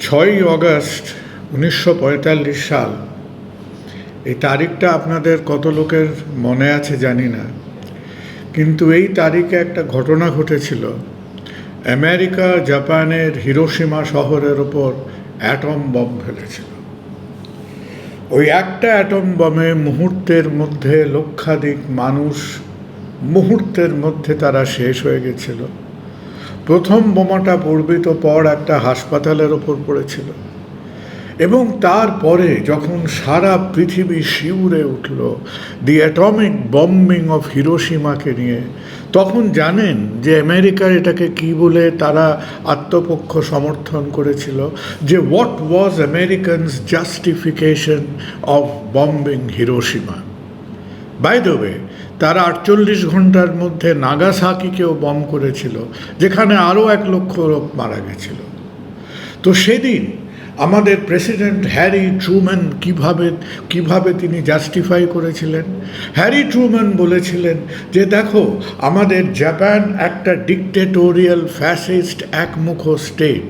ছয়ই অগস্ট উনিশশো পঁয়তাল্লিশ সাল। এই তারিখটা আপনাদের কত লোকের মনে আছে জানি না। কিন্তু এই তারিখে একটা ঘটনা ঘটেছিল। আমেরিকা জাপানের হিরোসীমা শহরের ওপর অ্যাটম বম ফেলেছিল। ওই একটা অ্যাটম বমে মুহূর্তের মধ্যে লক্ষাধিক মানুষ মুহূর্তের মধ্যে তারা শেষ হয়ে গেছিল। প্রথম বোমাটা পড়বিত পর একটা হাসপাতালের ওপর পড়েছিল। এবং তারপরে যখন সারা পৃথিবী শিউরে উঠল দি অ্যাটমিক বম্বিং অফ হিরোসীমাকে নিয়ে, তখন জানেন যে আমেরিকার এটাকে কি বলে তারা আত্মপক্ষ সমর্থন করেছিল যে what was Americans justification of bombing Hiroshima by the way তারা আটচল্লিশ ঘণ্টার মধ্যে নাগাসাকিকেও বম করেছিল, যেখানে আরও এক লক্ষ লোক মারা গেছিল। তো সেদিন আমাদের প্রেসিডেন্ট হ্যারি ট্রুম্যান কীভাবে কীভাবে তিনি জাস্টিফাই করেছিলেন? হ্যারি ট্রুম্যান বলেছিলেন যে, দেখো, আমাদের জাপান একটা ডিকটেটোরিয়াল ফ্যাসিস্ট একমুখ স্টেট।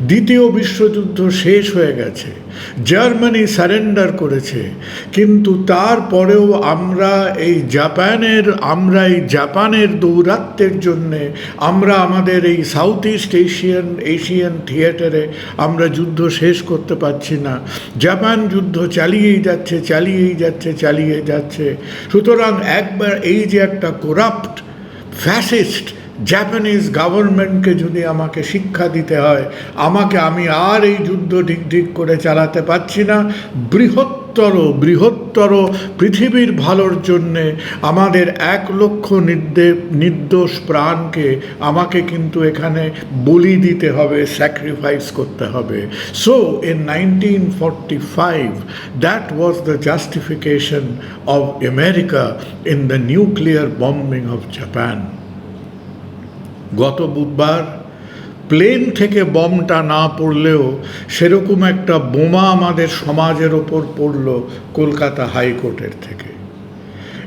দ্বিতীয় বিশ্বযুদ্ধ শেষ হয়ে গেছে। জার্মানি সারেন্ডার করেছে। কিন্তু তারপরেও আমরা এই জাপানের আমরা এই জাপানের দৌরাত্মের জন্যে, আমরা আমাদের এই সাউথ ইস্ট এশিয়ান এশিয়ান থিয়েটারে আমরা যুদ্ধ শেষ করতে পারছি না। জাপান যুদ্ধ চালিয়েই যাচ্ছে চালিয়েই যাচ্ছে, চালিয়ে যাচ্ছে। সুতরাং একবার এই যে একটা করাপ্ট ফ্যাসিস্ট জাপানিজ গভর্নমেন্টকে যদি আমাকে শিক্ষা দিতে হয়, আমাকে আমি আর এই যুদ্ধ ঠিক ঠিক করে চালাতে পারছি না। বৃহত্তর বৃহত্তর পৃথিবীর ভালোর জন্যে আমাদের এক লক্ষ নির্দে, নির্দোষ প্রাণকে আমাকে কিন্তু এখানে বলি দিতে হবে স্যাক্রিফাইস করতে হবে। So in nineteen forty five that was the justification of America in the nuclear bombing of Japan গত বুধবার প্লেন থেকে বমটা না পড়লেও সেরকম একটা বোমা আমাদের সমাজের ওপর পড়ল কলকাতা হাইকোর্টের থেকে।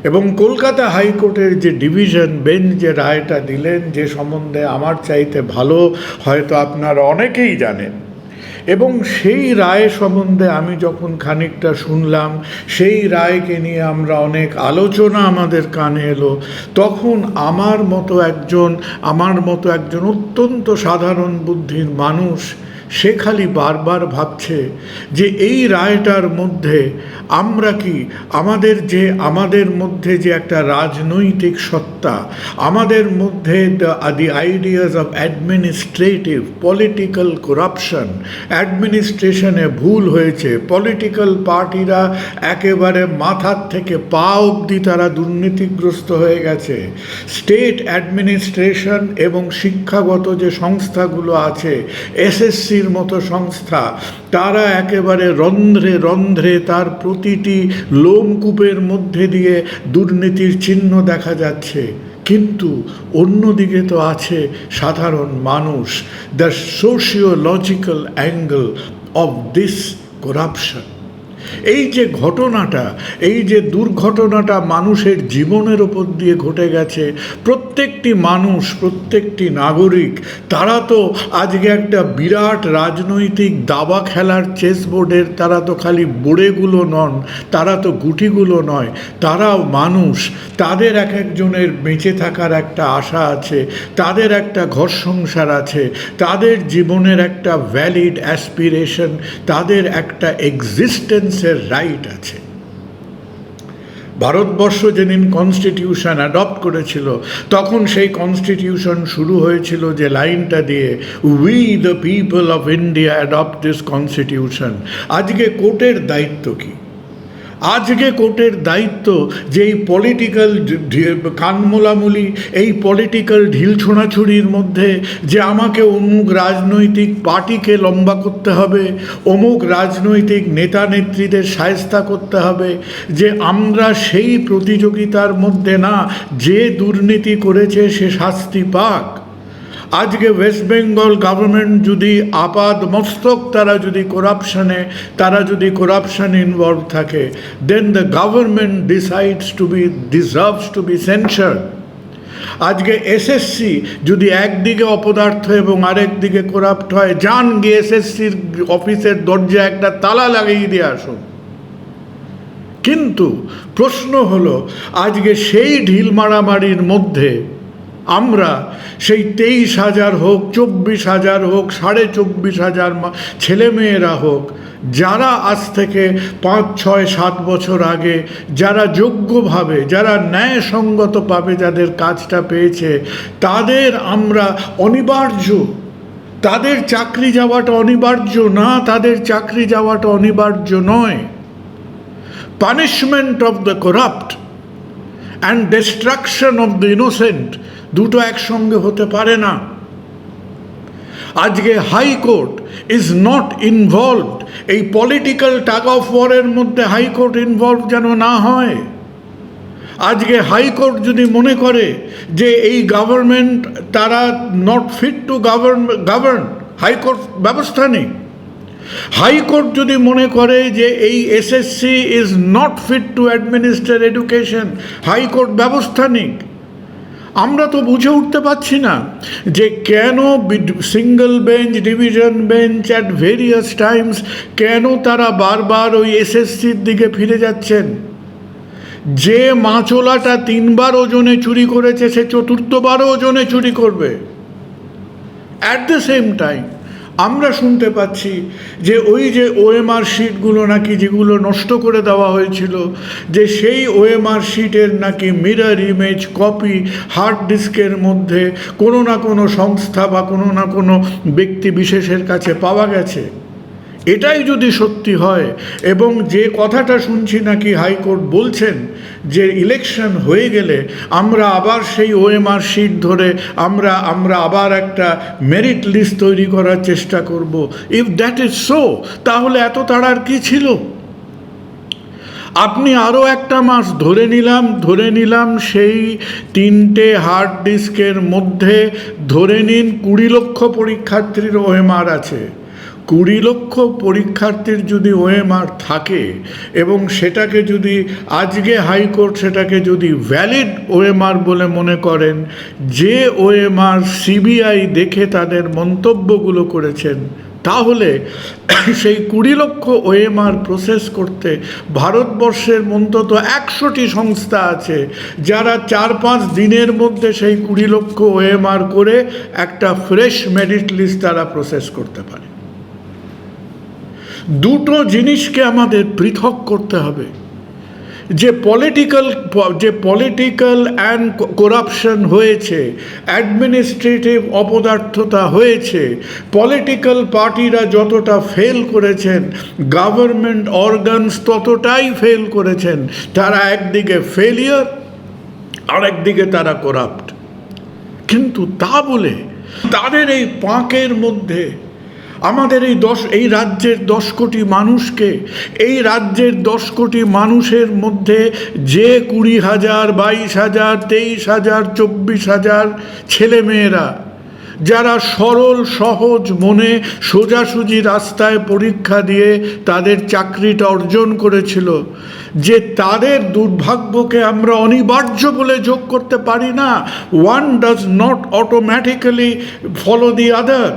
এবং কলকাতা হাইকোর্টের যে ডিভিশন বেঞ্চ যে রায়টা দিলেন, যে সম্বন্ধে আমার চাইতে ভালো, হয়তো আপনারা অনেকেই জানেন এবং সেই রায় সম্বন্ধে আমি যখন খানিকটা শুনলাম, সেই রায়কে নিয়ে আমরা অনেক আলোচনা আমাদের কানে এলো। তখন আমার মতো একজন, আমার মতো একজন অত্যন্ত সাধারণ বুদ্ধির মানুষ সে খালি বারবার ভাবছে যে এই রায়টার মধ্যে আমরা কি আমাদের যে, আমাদের মধ্যে যে একটা রাজনৈতিক সত্তা, আমাদের মধ্যে the ideas of administrative political corruption অ্যাডমিনিস্ট্রেশনে ভুল হয়েছে পলিটিক্যাল পার্টিরা একেবারে মাথার থেকে পা অবধি তারা দুর্নীতিগ্রস্ত হয়ে গেছে স্টেট অ্যাডমিনিস্ট্রেশন এবং শিক্ষাগত যে সংস্থাগুলো আছে এসএসসির মতো সংস্থা। তারা একেবারে রন্ধ্রে রন্ধ্রে তার প্রতিটি লোমকূপের মধ্যে দিয়ে দুর্নীতির চিহ্ন দেখা যাচ্ছে। কিন্তু অন্যদিকে তো আছে সাধারণ মানুষ। The sociological angle of this corruption এই যে ঘটনাটা, এই যে দুর্ঘটনাটা মানুষের জীবনের ওপর দিয়ে ঘটে গেছে, প্রত্যেকটি মানুষ, প্রত্যেকটি নাগরিক, তারা তো আজকে একটা বিরাট রাজনৈতিক দাবা খেলার চেস বোর্ডের তারা তো খালি বোড়েগুলো নন, তারা তো গুটিগুলো নয়, তারাও মানুষ। তাদের এক একজনের বেঁচে থাকার একটা আশা আছে, তাদের একটা ঘর সংসার আছে, তাদের জীবনের একটা ভ্যালিড অ্যাসপিরেশন তাদের একটা এক্সিস্টেন্সের রাইট আছে। ভারতবর্ষ যেদিন কনস্টিটিউশন অ্যাডপ্ট করেছিল, তখন সেই কনস্টিটিউশন শুরু হয়েছিল যে লাইনটা দিয়ে we the people of India adopt this constitution আজকে কোর্টের দায়িত্ব কী? আজকে কোর্টের দায়িত্ব যে এই পলিটিক্যাল কানমোলামুলি, এই পলিটিক্যাল ঢিল ছোঁড়াছুড়ির মধ্যে যে আমাকে অমুক রাজনৈতিক পার্টিকে লম্বা করতে হবে, অমুক রাজনৈতিক নেতা নেত্রীদের সায়স্তা করতে হবে, যে আমরা সেই প্রতিযোগিতার মধ্যে না যে দুর্নীতি করেছে সে শাস্তি পাক। আজকে ওয়েস্ট বেঙ্গল গভর্নমেন্ট যদি আপাদ মস্তক, তারা যদি করাপশানে তারা যদি করাপশন ইনভলভ থাকে then the government decides to be deserves to be censor আজকে এসএসসি যদি একদিকে অপদার্থ এবং আরেক দিকে করাপ্ট হয়, যান গিয়ে এসএসসির অফিসের দরজা একটা তালা লাগিয়ে দিয়ে আসুন। কিন্তু প্রশ্ন হলো, আজকে সেই ঢিল মারামারির মধ্যে আমরা সেই তেইশ হাজার হোক, চব্বিশ হাজার হোক, সাড়ে চব্বিশ হাজার ছেলেমেয়েরা হোক, যারা আজ থেকে পাঁচ, ছয়, সাত বছর আগে যারা যোগ্যভাবে, যারা ন্যায়সঙ্গতভাবে যাদের কাজটা পেয়েছে, তাদের আমরা অনিবার্য। তাদের চাকরি যাওয়াটা অনিবার্য না, তাদের চাকরি যাওয়াটা অনিবার্য নয়। Punishment of the corrupt and destruction of the innocent দুটো একসঙ্গে হতে পারে না। আজকে high court is not involved এই পলিটিক্যাল টাগ অফ ওয়ারের মধ্যে হাইকোর্ট ইনভলভ যেন না হয়। আজকে হাইকোর্ট যদি মনে করে যে এই গভর্নমেন্ট তারা not fit to govern govern high court ব্যবস্থা নেই। হাইকোর্ট যদি মনে করে যে এই SSC is not fit to administer education high court ব্যবস্থা নিক আমরা তো বুঝে উঠতে পারছি না যে কেন single bench division bench at various times কেন তারা বারবার ওই এসএসসির দিকে ফিরে যাচ্ছেন? যে মাছলাটা তিনবার ওজনে চুরি করেছে সে চতুর্থবারও ওজনে চুরি করবে। অ্যাট দ্য সেম টাইম আমরা শুনতে পাচ্ছি যে ওই যে ওএমআর শিটগুলো নাকি যেগুলো নষ্ট করে দেওয়া হয়েছিল, যে সেই ওএমআর শিটের নাকি মিরার ইমেজ কপি হার্ড ডিস্কের মধ্যে কোনো না কোনো সংস্থা বা কোনো না কোনো ব্যক্তি বিশেষের কাছে পাওয়া গেছে। এটাই যদি সত্যি হয়, এবং যে কথাটা শুনছি নাকি হাইকোর্ট বলছেন যে ইলেকশন হয়ে গেলে আমরা আবার সেই ওএমআর শিট ধরে আমরা আমরা আবার একটা মেরিট লিস্ট তৈরি করার চেষ্টা করব। ইফ দ্যাট ইজ সো তাহলে এত তাড়ার কি ছিল? আপনি আরও একটা মাস ধরে নিলাম ধরে নিলাম সেই তিনটে হার্ড ডিস্কের মধ্যে ধরে নিন কুড়ি লক্ষ পরীক্ষার্থীর ওএমআর আছে। কুড়ি লক্ষ পরীক্ষার্থীর যদি ওএমআর থাকে এবং সেটাকে যদি আজকে হাইকোর্ট সেটাকে যদি ভ্যালিড ওএমআর বলে মনে করেন, যে ওএমআর সিবিআই দেখে তাদের মন্তব্যগুলো করেছেন, তাহলে সেই কুড়ি লক্ষ ওএমআর প্রসেস করতে ভারতবর্ষের অন্তত একশোটি সংস্থা আছে, যারা চার পাঁচ দিনের মধ্যে সেই কুড়ি লক্ষ ওএমআর করে একটা ফ্রেশ মেরিট লিস্ট তারা প্রসেস করতে পারে। দুটো জিনিসকে আমাদের পৃথক করতে হবে। যে পলিটিক্যাল যে পলিটিক্যাল অ্যান্ড করাপশন হয়েছে অ্যাডমিনিস্ট্রেটিভ অপদার্থতা হয়েছে পলিটিক্যাল পার্টিরা যতটা ফেল করেছেন গভর্নমেন্ট অর্গানস ততটাই ফেল করেছেন, তারা একদিকে ফেলিয়ার আর একদিকে তারা করাপ্ট কিন্তু তা বলে তাদের এই পাঁকের মধ্যে আমাদের এই দশ, এই রাজ্যের দশ কোটি মানুষকে, এই রাজ্যের দশ কোটি মানুষের মধ্যে যে কুড়ি হাজার, বাইশ হাজার, তেইশ হাজার, চব্বিশ হাজার ছেলেমেয়েরা, যারা সরল, সহজ মনে সোজাসুজি রাস্তায় পরীক্ষা দিয়ে তাদের চাকরিটা অর্জন করেছিল, যে তাদের দুর্ভাগ্যকে আমরা অনিবার্য বলে যোগ করতে পারি না one does not automatically follow the other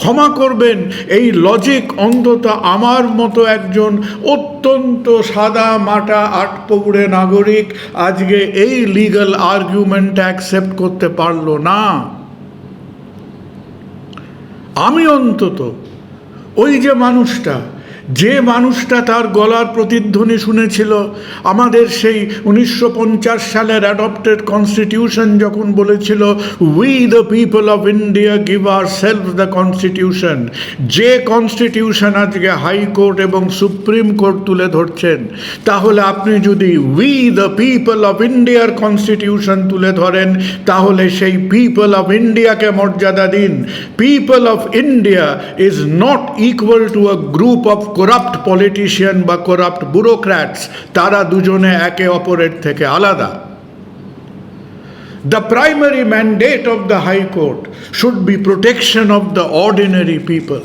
ক্ষমা করবেন। এই লজিক অন্ধতা আমার মতো একজন অত্যন্ত সাদা মাটা আটপৌড়ে নাগরিক আজকে এই লিগাল আর্গুমেন্ট অ্যাকসেপ্ট করতে পারল না। আমি অন্তত ওই যে মানুষটা যে মানুষটা তার গলার প্রতিধ্বনি শুনেছিল, আমাদের সেই উনিশশো পঞ্চাশ সালের অ্যাডপ্টেড কনস্টিটিউশন যখন বলেছিল we the people of India give our self the constitution যে কনস্টিটিউশন আজকে হাইকোর্ট এবং সুপ্রিম কোর্ট তুলে ধরছেন, তাহলে আপনি যদি উই দ্য পিপল অফ ইন্ডিয়ার কনস্টিটিউশন তুলে ধরেন, তাহলে সেই পিপল অফ ইন্ডিয়াকে মর্যাদা দিন। People of India is not equal to a group of corrupt politician বা করাপ্ট ব্যুরোক্র্যাটস তারা দুজনে একে অপরের থেকে আলাদা। The primary mandate of the High Court should be protection the ordinary people.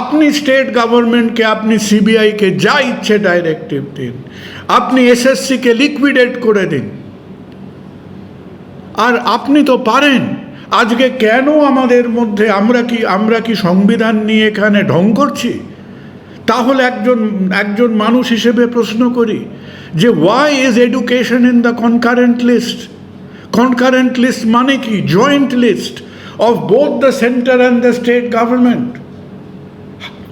আপনি স্টেট গভর্নমেন্টকে আপনি সিবিআইকে যা ইচ্ছে ডাইরেক্টিভ দিন, আপনি এসএসসিকে লিকুইডেট করে দিন। আর আপনি তো পারেন। আজকে কেন আমাদের মধ্যে আমরা কি আমরা কি সংবিধান নিয়ে এখানে ঢং করছি? তাহলে একজন একজন মানুষ হিসেবে প্রশ্ন করি যে why is education in the concurrent list concurrent list মানে কি? Joint list of both the centre and the state government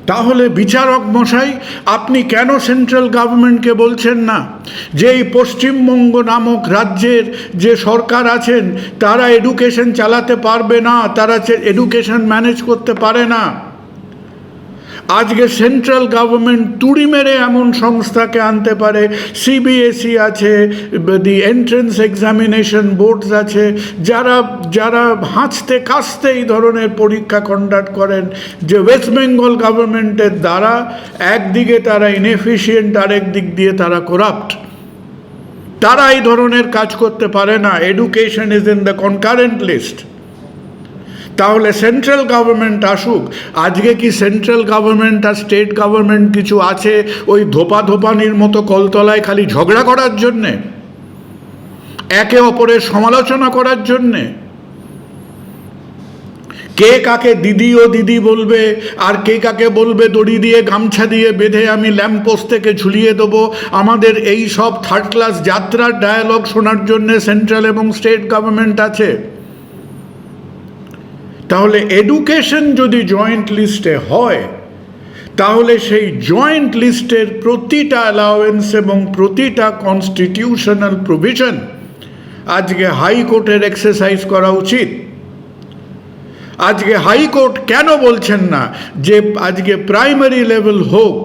তাহলে বিচারক মশাই, আপনি কেন সেন্ট্রাল গভর্নমেন্টকে বলছেন না? যে এই পশ্চিমবঙ্গ নামক রাজ্যের যে সরকার আছেন, তারা এডুকেশন চালাতে পারবে না, তারা এডুকেশন ম্যানেজ করতে পারে না। আজকে সেন্ট্রাল গভর্নমেন্ট তুড়ি মেরে এমন সংস্থাকে আনতে পারে। সিবিএসই E আছে, দি এন্ট্রেন্স এক্সামিনেশন বোর্ডস আছে, যারা যারা হাঁচতে কাশতে এই ধরনের পরীক্ষা কন্ডাক্ট করেন যে ওয়েস্ট বেঙ্গল গভর্নমেন্টের দ্বারা একদিকে তারা ইনএফিসিয়েন্ট আরেক দিক দিয়ে তারা করাপ্ট তারা এই ধরনের কাজ করতে পারে না। Education is in the concurrent list তাহলে সেন্ট্রাল গভর্নমেন্ট আসুক, আজকে কি সেন্ট্রাল গভর্নমেন্ট আর স্টেট গভর্নমেন্ট কিছু আছে ওই ধোপা ধোপানির মতো কলতলায় খালি ঝগড়া করার জন্যে? একে অপরের সমালোচনা করার জন্যে? কে কাকে দিদি ও দিদি বলবে, আর কে কাকে বলবে দড়ি দিয়ে গামছা দিয়ে বেঁধে আমি ল্যাম্পোস্ট থেকে ঝুলিয়ে দেবো? আমাদের এই সব থার্ড ক্লাস যাত্রার ডায়ালগ শোনার জন্য সেন্ট্রাল এবং স্টেট গভর্নমেন্ট আছে। তাহলে এডুকেশন যদি জয়েন্ট লিস্টে হয়, তাহলে সেই জয়েন্ট লিস্টের প্রতিটা অ্যালাওয়েন্স এবং প্রতিটা কনস্টিটিউশনাল প্রভিশন আজকে হাইকোর্টের এক্সারসাইজ করা উচিত। আজকে হাইকোর্ট কেন বলছেন না যে আজকে প্রাইমারি লেভেল হোক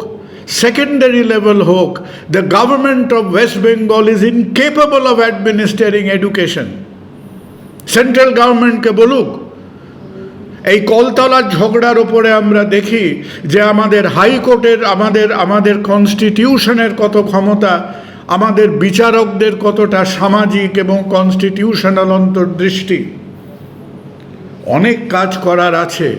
সেকেন্ডারি লেভেল হোক the government of West Bengal is incapable of administrating education central গভর্নমেন্টকে বলুক এই কলতলার ঝগড়ার ওপরে আমরা দেখি যে আমাদের হাইকোর্টের, আমাদের আমাদের কনস্টিটিউশনের কত ক্ষমতা, আমাদের বিচারকদের কতটা সামাজিক এবং কনস্টিটিউশনাল অন্তর্দৃষ্টি। অনেক কাজ করার আছে,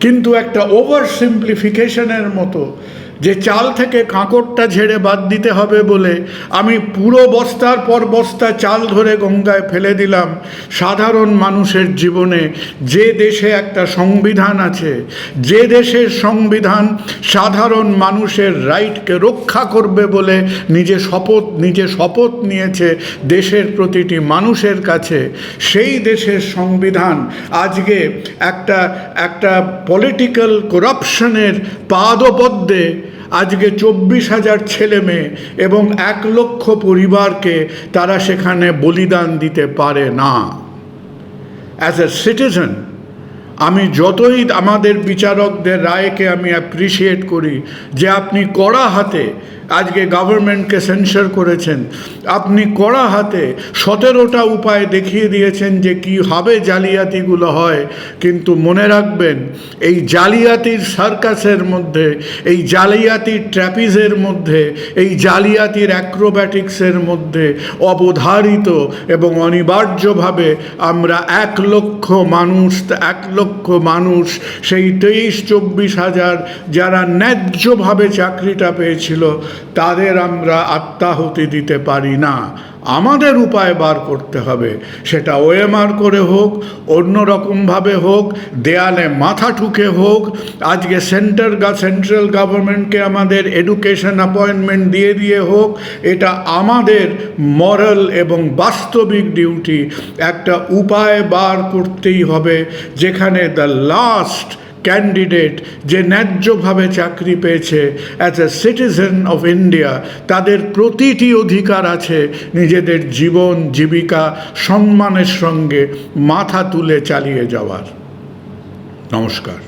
কিন্তু একটা ওভার সিম্পলিফিকেশনের মতো যে চাল থেকে কাঁকড়টা ঝেড়ে বাদ দিতে হবে বলে আমি পুরো বস্তার পর বস্তা চাল ধরে গঙ্গায় ফেলে দিলাম। সাধারণ মানুষের জীবনে যে দেশে একটা সংবিধান আছে, যে দেশের সংবিধান সাধারণ মানুষের রাইটকে রক্ষা করবে বলে নিজে শপথ নিজে শপথ নিয়েছে দেশের প্রতিটি মানুষের কাছে, সেই দেশের সংবিধান আজকে একটা একটা পলিটিক্যাল করাপশনের পাদপদ্মে আজকে চব্বিশ হাজার ছেলে মেয়ে এবং এক লক্ষ পরিবারকে তারা সেখানে বলিদান দিতে পারে না। অ্যাজ এ সিটিজেন আমি যতই আমাদের বিচারকদের রায়কে আমি অ্যাপ্রিসিয়েট করি, যে আপনি কড়া হাতে আজকে গভর্নমেন্টকে সেন্সার করেছেন। আপনি কড়া হাতে সতেরোটা উপায় দেখিয়ে দিয়েছেন যে কীভাবে জালিয়াতিগুলো হয়। কিন্তু মনে রাখবেন, এই জালিয়াতির সার্কাসের মধ্যে, এই জালিয়াতির ট্র্যাপিজের মধ্যে, এই জালিয়াতির অ্যাক্রোব্যাটিক্সের মধ্যে অবধারিত এবং অনিবার্যভাবে আমরা এক লক্ষ মানুষ, এক লক্ষ মানুষ, সেই তেইশ, চব্বিশ হাজার যারা ন্যায্যভাবে চাকরিটা পেয়েছিল তাদের আমরা আত্মাহুতি দিতে পারি না। আমাদের উপায় বার করতে হবে। সেটা ওএমআর করে হোক, অন্য রকমভাবে হোক, দেয়ালে মাথা ঠুকে হোক, আজকে সেন্টার গা, সেন্ট্রাল গভর্নমেন্টকে আমাদের এডুকেশন অ্যাপয়েন্টমেন্ট দিয়ে দিয়ে হোক, এটা আমাদের মরাল এবং বাস্তবিক ডিউটি। একটা উপায় বার করতেই হবে, যেখানে দ্য লাস্ট ক্যান্ডিডেট যে ন্যায্যভাবে চাকরি পেয়েছে as a citizen of India তাদের প্রতিটি অধিকার আছে নিজেদের জীবন, জীবিকা, সম্মানের সঙ্গে মাথা তুলে চালিয়ে যাওয়ার। নমস্কার।